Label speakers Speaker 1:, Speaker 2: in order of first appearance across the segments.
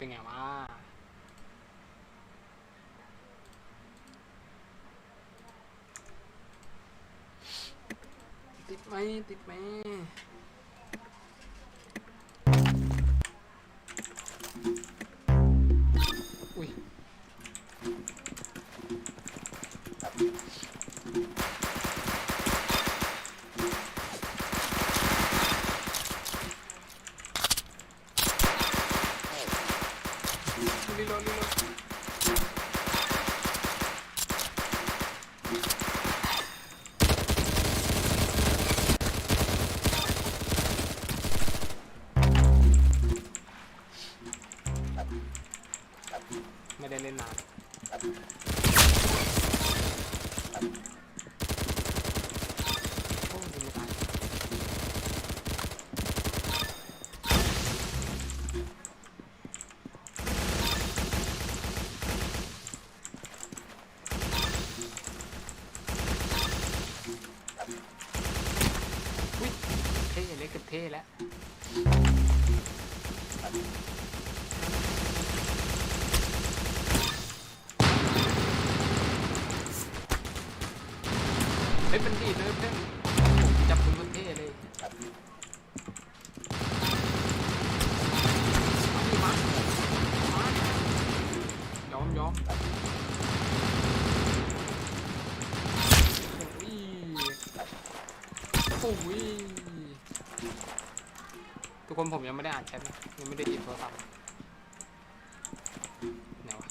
Speaker 1: เป็นไงวะติดไหมติดไหม รีโท่เล็กกับเท่แล้วเฮ้ยเป็นดีเลยเพื่อนจับคุณมันเท่เลยเอมยอมยอมโอ้ยโอ้ย ทุกคนผมยังไม่ได้อ่านแชทนะยังไม่ได้หยิบโทรศัพท์ไหนวะ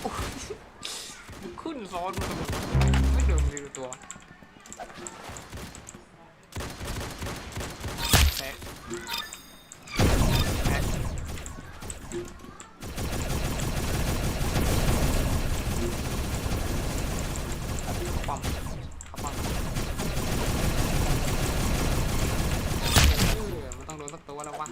Speaker 1: โอ้ยมันขึ้นซ้อนมาทำไมวะไม่เดิมดีตัวแตะแตะปั๊มปั๊มเออมันต้องโดนสักตัวแล้ววะ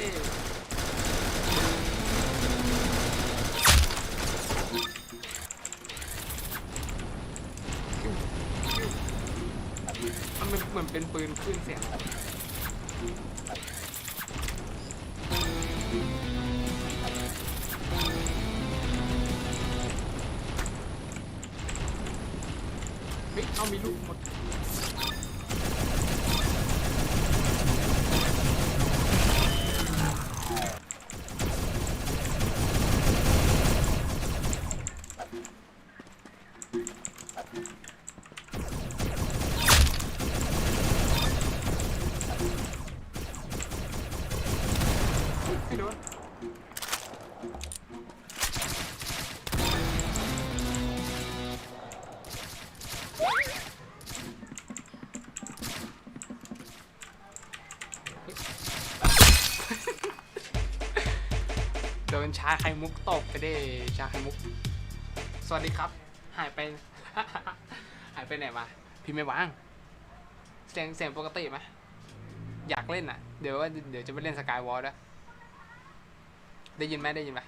Speaker 1: มันเป็นเหมือนเป็นปืนขึ้นเสียง โดนชาไข่มุกตบไปเด้ชาไข่มุก สวัสดีครับ หายไป หายไปไหนมา พี่ไม่ว่าง เสียงเสียงปกติไหมอยากเล่นอะ เดี๋ยวว่าเดี๋ยวจะไปเล่นสกายวอลด้วยได้ยินไหมได้ยินไหม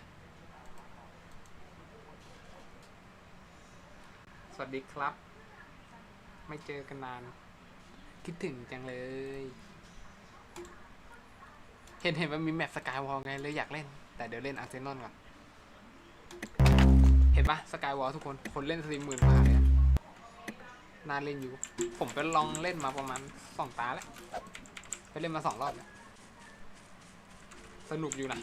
Speaker 1: สวัสดีครับ ไม่เจอกันนาน คิดถึงจังเลย เห็นเห็นว่ามีแมปสกายวอลไงเลยอยากเล่น แต่เดี๋ยวเล่นอาร์เซนอลก่อนเห็นปะสกายวอลทุกคนคนเล่นสี่หมื่นกว่าเลยอะน่าเล่นอยู่ ผมไปลองเล่นมาประมาณสองตาแล้วไปเล่นมาสองรอบแล้วสนุกอยู่นะ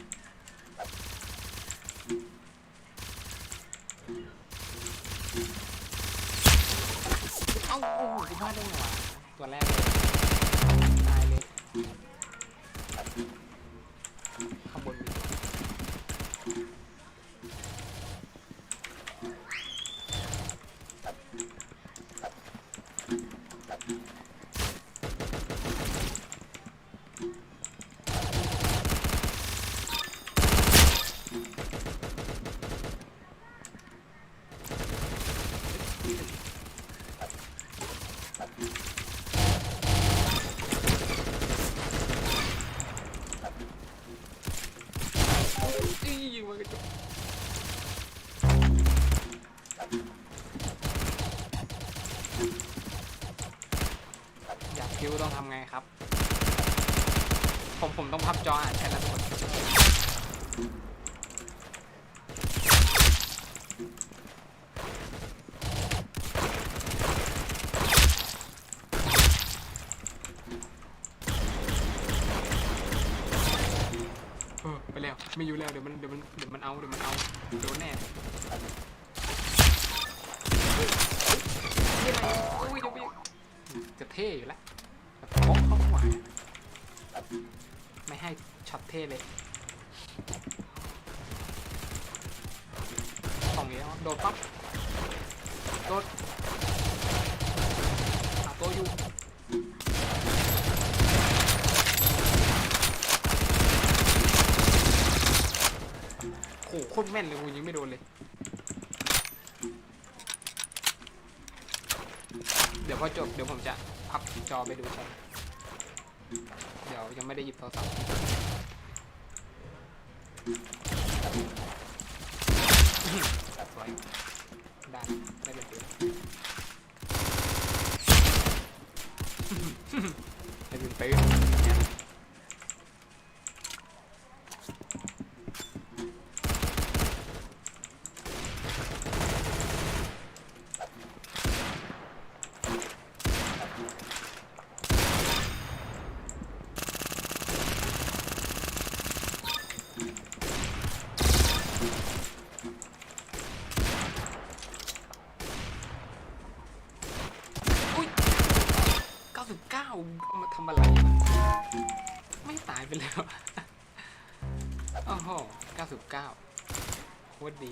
Speaker 1: เอ้าโอ้โหกูพลาดได้ไงวะตัวแรกตายเลย คิวต้องทำไงครับ ผมผมต้องพับจออ่านแค่นั้นทุกคนเออไปแล้วไม่อยู่แล้วเดี๋ยวมันเดี๋ยวมันเดี๋ยวมันเอาเดี๋ยวมันเอาโดนแน่จะเท่อยู่แล้ว ช็อตเท่เลยสองเดียโดดปั๊บ โดดหาตัวอยู่โหโคตรแม่นเลยกูยิงไม่โดนเลย เดี๋ยวพอจบเดี๋ยวผมจะพับจอไปดูใช่เดี๋ยวยังไม่ได้หยิบโทรศัพท์ สวยได้ได้เป็นเดือนได้เป็นปืน โอ้โห 99 โคตรดี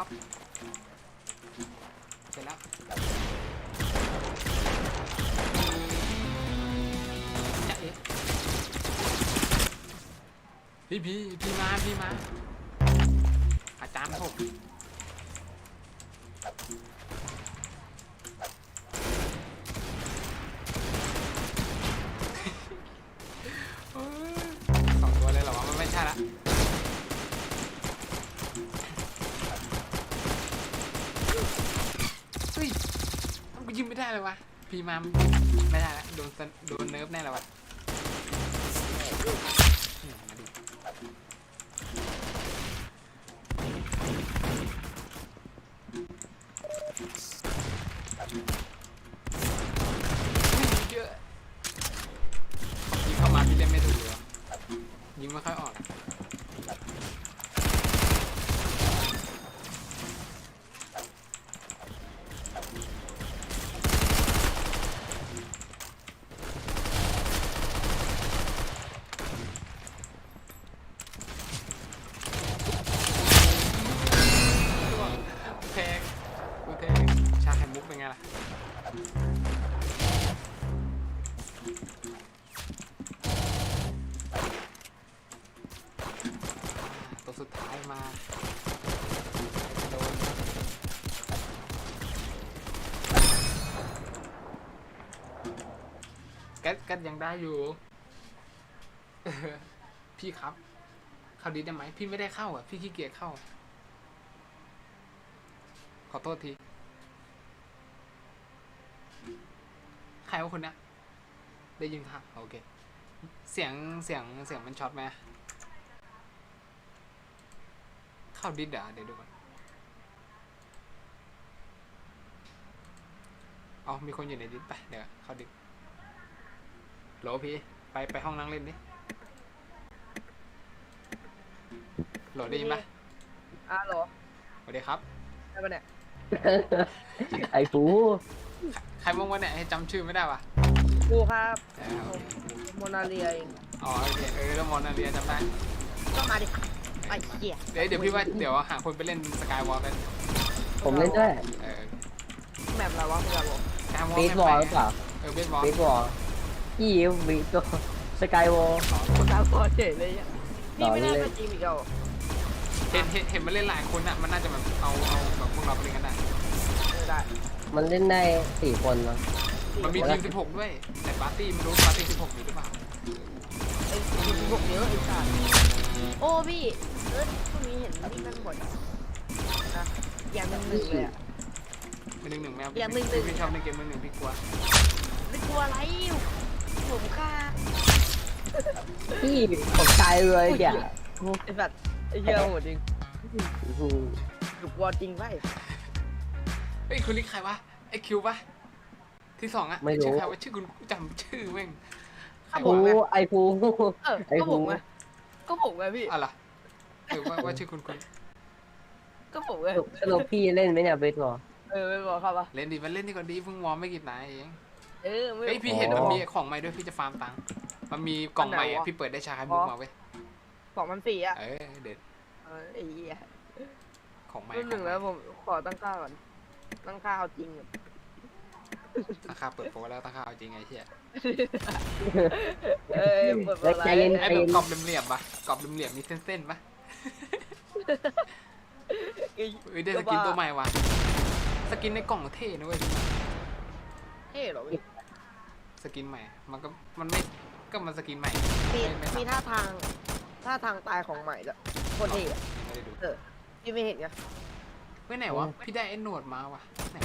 Speaker 1: ๆปั๊บเสร็จแล้วจะเอ๊ะพี่พี่พี่มาพี่มาอาจารย์ผม ได้เลยวะพีมามไม่ได้ละโดนสนโดนเนิร์ฟแน่เลยวะ มาโดนกัดกัดยังได้อยู่ พี่ครับ เข้าดีได้ไหม พี่ไม่ได้เข้าอะ พี่ขี้เกียจเข้า ขอโทษที ใครว่าคนเนี้ยได้ยินค่ะโอเค เสียงเสียงเสียงมันช็อตไหม เข้าดิสเดี๋ยวเดี๋ยวดูก่อนเอามีคนอยู่ในดิสไปเดี๋ยวเข้าดิสโหลพี่ไปไปห้องนั่งเล่นดิโหลได้ยินปะ
Speaker 2: อะเหรอ
Speaker 1: สวัสดีครับ
Speaker 2: ได้ปะเนี่ย
Speaker 3: ไอ้ฟู
Speaker 1: ใครบ้างวะเนี่ยให้จำชื่อไม่ได้วะ
Speaker 2: กูครับ
Speaker 1: เออโอเค
Speaker 2: โมนาเรียเอง
Speaker 1: อ๋อโอเคเออแล้วมอนนาเรียจำได้
Speaker 2: ก็มาดิ ไอ้เหี้ย
Speaker 1: เดี๋ยวเดี๋ยวพี่ว่าเดี๋ยวหาคนไปเล่นสกายวอลกัน
Speaker 3: ผมเล่นด้วย
Speaker 1: เออ
Speaker 2: แมปอะไรวะมึงอะบอก
Speaker 1: สกายวอล
Speaker 3: เบสบอลหรือเปล่า
Speaker 1: เออเบสบอล
Speaker 3: เบสบอลพี่เบสบอลสกายวอล
Speaker 2: กูตามพอเฉยเลยอะนี่ไม่ได้
Speaker 3: ต่อเลย
Speaker 2: มาจีมอีกแล้ว
Speaker 1: เห็นเห็นเห็นมันเล่นหลายคนอะมันน่าจะแบบเอาเอาแบบพวกเราไปเล่นกันได้
Speaker 2: ไม่ได้
Speaker 3: มันเล่นได้สี่คนเนาะ
Speaker 1: มันมีทีม16ด้วยแต่ปาร์ตี้ไม่รู้ปาร์ตี้16มีหรือเปล่า
Speaker 2: ไอ้ทีมพวกเยอะไอ้สัสโอ้พี่เออช่วงนี้เห็นนี่มันบ่อยนะอย่างหนึ่งหนึ่งเลยอะ
Speaker 1: เป็นหนึ่งหนึ่งแมว
Speaker 2: อย่างหนึ่งหนึ่ง
Speaker 1: พี่ชอบในเกมหนึ่งหนึ่งพี่กลัว
Speaker 2: ไม่กลัวอะไรผมฆ่า
Speaker 3: พี่ผมตายเลยเดี๋ยว
Speaker 2: ไอ้สัสไอ้เหี้ยโหดจริง
Speaker 3: อื้อหือ
Speaker 2: ถูกกลัวจริงไป
Speaker 1: เฮ้ยคุณลิกใครวะไอคิวปะที่สองอะชื่อใครวะชื่อคุณจำชื่อแม่ง ใคร
Speaker 3: ฟู
Speaker 1: วะ
Speaker 3: ไอ้ฟู
Speaker 2: เออ
Speaker 3: ไอ้
Speaker 2: ก็ผม
Speaker 3: หู
Speaker 2: ไงก็ผมไงพี่
Speaker 1: อะไรเออว่าว่าชื่อคุณคุณ
Speaker 2: ก็ผมไง
Speaker 3: สรุปพี่เล่นไหมเนี่ยเบสบอล
Speaker 2: เออไม่บอกครับปะ
Speaker 1: เล่นดิมันเล่นดีกว่าดีเพิ่งวอร์มไม่กี่นายเอง
Speaker 2: เออไม่
Speaker 1: เฮ้ยพี่
Speaker 3: อ๋อ
Speaker 1: เห็นมันมีของใหม่ด้วยพี่จะฟาร์มตังค์มันมีกล่องใหม่
Speaker 2: อันไหน
Speaker 1: อะ
Speaker 2: วะ
Speaker 1: พี่เปิดได้ชาไข่มุก
Speaker 2: อ๋อ
Speaker 1: มาเว้ย
Speaker 2: สองพันสี่อะ
Speaker 1: เออเด็ด
Speaker 2: เออไอ้เหี้ย
Speaker 1: ของใหม่
Speaker 2: รุ่นหนึ่งแล้วผมขอตั้งค่าก่อน ตั้งค่าเอาจริงอะ
Speaker 1: ราคาเปิดโปรแล้วราคาเอาจริงไงเฮีย
Speaker 2: เอ้ยเปิด
Speaker 3: แล้ว
Speaker 2: อะไร
Speaker 3: ใจเย็น
Speaker 1: ไอ้แบบกรอบเหลี่ยมๆปะกรอบเหลี่ยมๆมีเส้นๆปะ
Speaker 2: ไอ้
Speaker 1: เอ้ยได้สกินตัวใหม่ว่ะสกินในกล่องเท่นะเว้ย
Speaker 2: เท่เหรอพี่
Speaker 1: สกินใหม่ มันก็มันไม่ก็มันสกินใหม่
Speaker 2: มี
Speaker 1: ไม่ไม่
Speaker 2: มีท่าทางท่าทางตายของใหม่ละโคตรเท่อะ
Speaker 1: ไม่ได้ดู
Speaker 2: พี่ไม่เห็นไง
Speaker 1: เว้ยไหนวะพี่ได้ไอ้หนวดมาว่ะไหน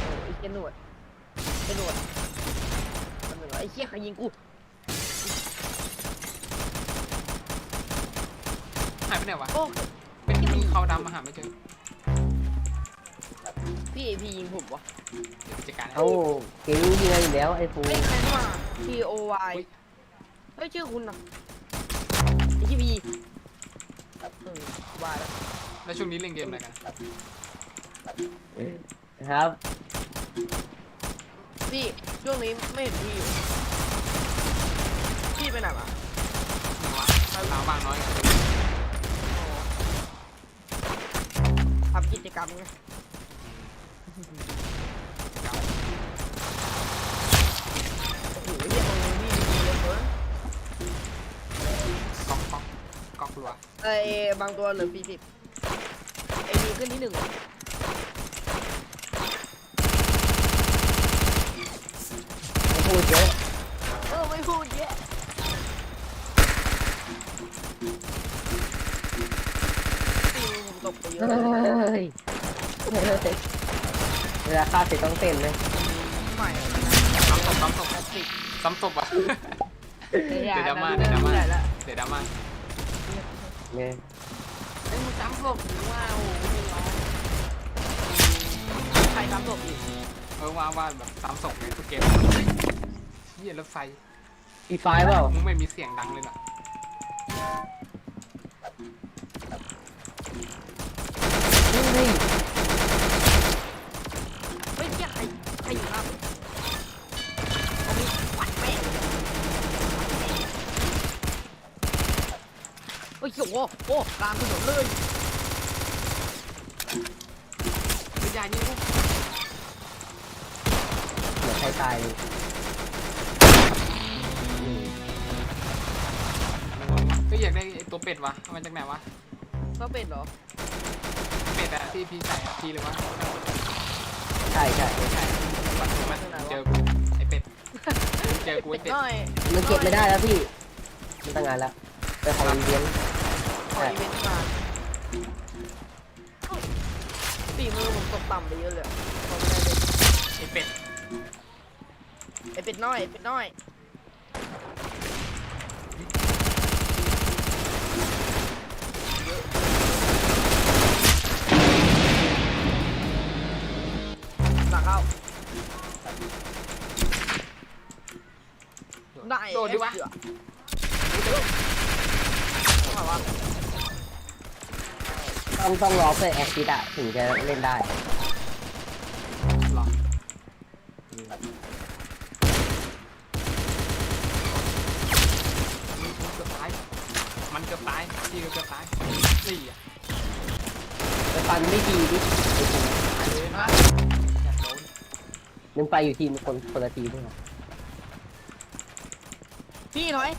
Speaker 2: เออไอ้เหี้ยหนวด ไอ้หนวดมันเหมือนว่าไอ้เหี้ยใครยิงกู
Speaker 1: หายไปไหนวะ
Speaker 2: โอ้
Speaker 1: เป็นเป็นขาวดำมาหาไม่เจอ
Speaker 2: พี่พี่ยิงผมวะ
Speaker 1: เดี๋ยวพี่จัดการให้
Speaker 3: เอ้าเก่งยิงอะไรอยู่แล้วไอ้ฟู
Speaker 2: เฮ้ยใครมา P O Y
Speaker 1: อุ๊ย
Speaker 2: เฮ้ยชื่อคุณนะไอ้ที่พีเออว่าแล้ว
Speaker 1: แล้วช่วงนี้เล่นเกมอะไรกัน
Speaker 3: ครับ
Speaker 2: พี่ช่วงนี้ไม่เห็นพี่อยู่พี่ไปไหนมา
Speaker 1: ไหนาวบางน้อยกัน
Speaker 2: ทำกิจกรรมไงโอ้โหเรียตรงนี้พี่ดีเลือเกิน
Speaker 1: ก๊อกก๊อกก๊อกรัว
Speaker 2: ไอ้บางตัวเหลือสี่สิบไอ้ดีขึ้นที่หนึ่ง
Speaker 3: ไม่ พูดเยอะ
Speaker 2: เออไม่พูดเยอะปีนึงผมตกไปเยอะ
Speaker 3: เฮ้ยเวลาฆ่าเสร็จต้องเต้นเลย
Speaker 2: ใหม่
Speaker 1: ซ้ำศพซ้ำศพ
Speaker 2: แอดติก
Speaker 1: ซ้ำศพอะ
Speaker 2: เดี๋
Speaker 1: เดี๋ยวดราม่าเดี๋ยวดราม่า
Speaker 2: แล้ว
Speaker 1: เดี๋ยวดราม่า
Speaker 3: เนี่ย
Speaker 1: เอ้ยมึงซ้ำศพว้าว
Speaker 2: ใครตามศพอีก
Speaker 1: เออว่าว่าแบบซ้ำศพในทุกเกมเฮียรถไฟ
Speaker 3: อีไฟล์เปล่า
Speaker 1: มึงไม่มีเสียงดังเลยเหรอ
Speaker 3: เฮ้ย
Speaker 2: เฮ้ยเหี้ยใครใครอยู่หน้าผมเอามีดปัดแม่งเฮ้ยโอ้โหโอ้กลางถนนเลย
Speaker 1: วิญญาณยิงกู
Speaker 3: เหมือนใคร ตายเลยอืม
Speaker 1: ก็อยากได้ไอ้ตัวเป็ดวะเอามาจากไหนวะ
Speaker 2: ก็เป็นเหรอ
Speaker 1: เป็ดอะที่พี่ใส่อะพี่เลยวะ
Speaker 3: ใช่ใช่
Speaker 1: ไม่ใช่วันนี้มันเจอกูไอ้เป็ด เจอกู
Speaker 2: เป็
Speaker 1: ไอ้
Speaker 2: ด
Speaker 1: เป็ด
Speaker 2: น้อย
Speaker 3: มันเก็บไม่ได้แล้วพี่มันตั้งงานแล้วไปของอีเวนต์
Speaker 2: ขออีเวนต์งานฝีมือผมตกต่ำไปเยอะเลยอะพอไม่ได้เลย
Speaker 1: ไอ้เป็ด
Speaker 2: ไอเป็ดน้อยไเป็ดน้อย
Speaker 1: หลังเข้า
Speaker 2: ได้โดนดิวะ
Speaker 3: ต้องต้องรอเพื่อนแอคซิดอะถึงจะเล่นได้ ฟันไม่ดีดิ
Speaker 1: ตายเลยนะอยากโดน
Speaker 3: มึงไปอยู่ทีมคนคนละทีมด้วยเหรอ
Speaker 2: พี่ถอย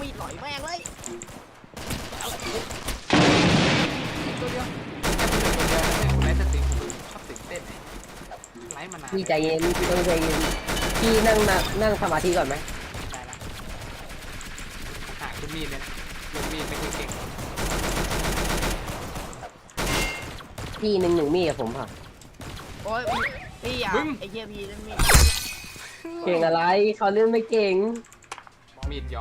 Speaker 2: มีดหน่อยแม่งเลย
Speaker 1: ตัวเดียวแค่ตัวเดียวตัวเดียวแล้วเนี่ยคุณไลฟ์สตรีมผมชอบตื่นเต้นไลฟ์มานาน
Speaker 3: พี่ใจเย็นพี่ต้องใจเย็นพี่นั่งนั่งนั่งสมาธิก่อนไหม
Speaker 1: ได้ละหาขึ้นมีดเลยนะลงมีดไม่ค่อยเก่ง
Speaker 3: พี่หนึ่งหนึ่งมีกับผมค่ะ
Speaker 2: โอ้ยพี่อย่าไอ้เหี้ยพี่เล่นมีด
Speaker 3: เก่งอะไรเขาเล่นไม่เก่ง
Speaker 1: มีดยอ